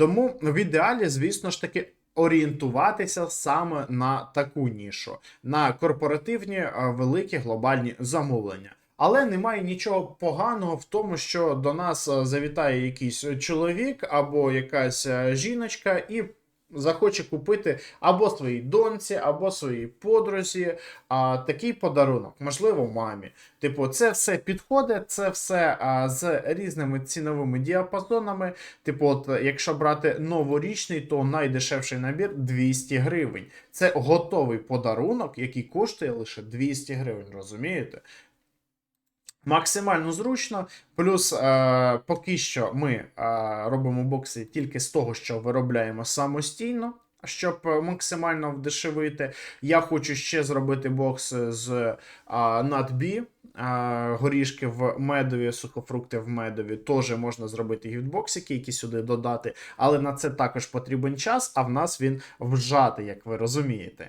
Тому в ідеалі, звісно ж таки. Орієнтуватися саме на таку нішу, на корпоративні е, великі глобальні замовлення. Але немає нічого поганого в тому, що до нас е, завітає якийсь чоловік або якась е, жіночка і захоче купити або своїй доньці, або своїй подрузі а, такий подарунок, можливо, мамі. Типу, це все підходить, це все а, з різними ціновими діапазонами. Типу, от, якщо брати новорічний, то найдешевший набір 200 гривень. Це готовий подарунок, який коштує лише 200 гривень, розумієте? Максимально зручно, плюс е, поки що ми е, робимо бокси тільки з того, що виробляємо самостійно, щоб е, максимально вдешевити. Я хочу ще зробити бокси з е, надбі. е, Горішки в медові, сухофрукти в медові теж можна зробити гіфтбоксики, які сюди додати, але на це також потрібен час, а в нас він вжатий, як ви розумієте.